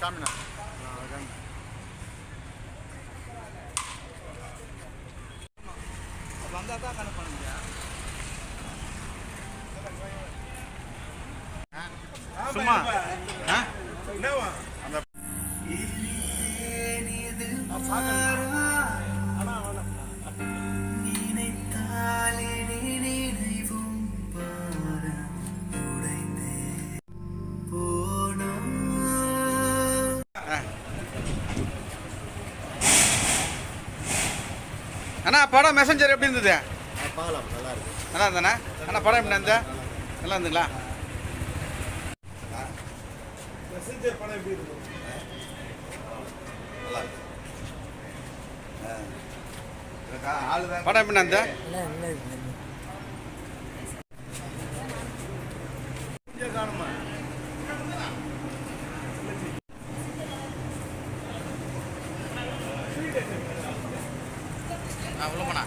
காமினா வந்தால் தான் கணக்கு பண்ண சும்மா அண்ணா படம் மெசஞ்சர் எப்படி இருந்தது? நல்லா இருந்தாண்ணா அண்ணா படம் எப்படி இருந்தது நல்லா இருந்துங்களா மெசேஞ்சர் படம் எப்படி தான் படம் எப்படி இருந்தது காணுமா? ஆ உள்ள போனா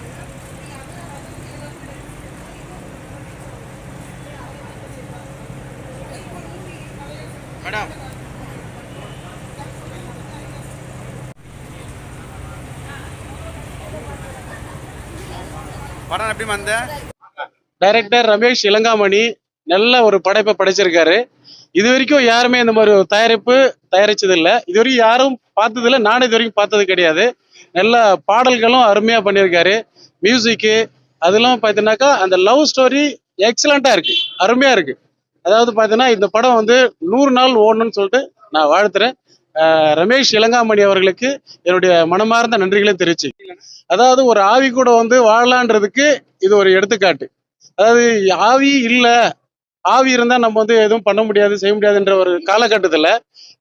மேடம். படம் எப்படி வந்த? டைரக்டர் ரமேஷ் இளங்காமணி நல்ல ஒரு படைப்பை படைச்சிருக்காரு. இது வரைக்கும் யாருமே இந்த மாதிரி ஒரு தயாரிப்பு தயாரிச்சது இல்லை இது வரைக்கும் யாரும் பார்த்ததில்லை. நானும் இது வரைக்கும் பார்த்தது கிடையாது. நல்ல பாடல்களும் அருமையாக பண்ணியிருக்காரு. மியூசிக்கு அதெல்லாம் பார்த்தீங்கன்னாக்கா அந்த லவ் ஸ்டோரி எக்ஸலண்ட்டாக இருக்கு. அருமையாக இருக்கு. அதாவது பார்த்தீங்கன்னா இந்த படம் வந்து நூறு நாள் ஓடணும்னு சொல்லிட்டு நான் வாழ்த்துறேன். ரமேஷ் இளங்காமணி அவர்களுக்கு என்னுடைய மனமார்ந்த நன்றிகளை தெரிவிச்சு அதாவது ஒரு ஆவி கூட வந்து வாழலான்றதுக்கு இது ஒரு எடுத்துக்காட்டு. அதாவது ஆவி இல்ல ஆவி இருந்தால் நம்ம வந்து எதுவும் பண்ண முடியாது செய்ய முடியாதுன்ற ஒரு காலகட்டத்தில்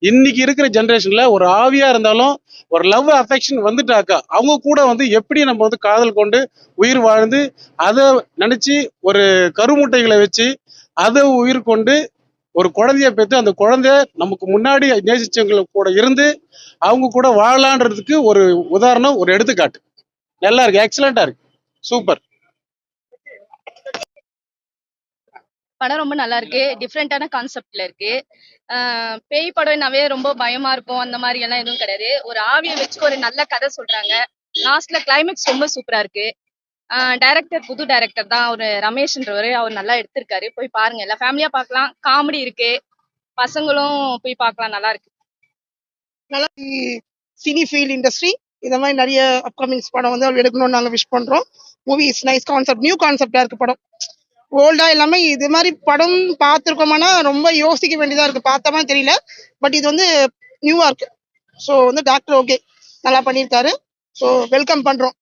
இன்னைக்கு இருக்கிற ஜென்ரேஷனில் ஒரு ஆவியாக இருந்தாலும் ஒரு லவ் அஃபெக்ஷன் வந்துட்டாக்கா அவங்க கூட வந்து எப்படி நம்ம வந்து காதல் கொண்டு உயிர் வாழ்ந்து அதை நினச்சி ஒரு கருமுட்டைகளை வச்சு அதை உயிர் கொண்டு ஒரு குழந்தைய பெற்று அந்த குழந்தைய நமக்கு முன்னாடி நேசிச்சவங்க கூட இருந்து அவங்க கூட வாழலான்றதுக்கு ஒரு உதாரணம் ஒரு எடுத்துக்காட்டு. நல்லா இருக்கு எக்ஸலண்டா இருக்கு. சூப்பர் படம் ரொம்ப நல்லா இருக்கு. டிஃப்ரெண்டான கான்செப்ட்ல இருக்கு. பேய் படம்னாவே ரொம்ப பயமா இருக்கும். அந்த மாதிரி எல்லாம் எதுவும் கிடையாது. ஒரு ஆவியை வச்சு ஒரு நல்ல கதை சொல்றாங்க. லாஸ்ட்ல கிளைமேக்ஸ் ரொம்ப சூப்பரா இருக்கு. டைரக்டர் புது டைரக்டர் தான். ஒரு ரமேஷ்ன்றவர். அவர் நல்லா எடுத்திருக்காரு. போய் பாருங்க. எல்லாம் ஃபேமிலியா பார்க்கலாம். காமெடி இருக்கு. பசங்களும் போய் பார்க்கலாம். நல்லா இருக்கு. சினி ஃபீல்ட் இண்டஸ்ட்ரி இந்த மாதிரி நிறைய அப்கமிங்ஸ் படம் வந்து அவர் எடுக்கணும்னு நாங்கள் விஷ் பண்றோம். Movie is nice concept new கான்செப்டா இருக்கு படம். ஓல்டா எல்லாமே இது மாதிரி படம் பார்த்துருக்கோமானா ரொம்ப யோசிக்க வேண்டியதா இருக்கு. பார்த்தோமா தெரியல. பட் இது வந்து நியூவா இருக்கு ஸோ வந்து டாக்டர் ஓகே நல்லா பண்ணியிருக்காரு. ஸோ வெல்கம் பண்றோம்.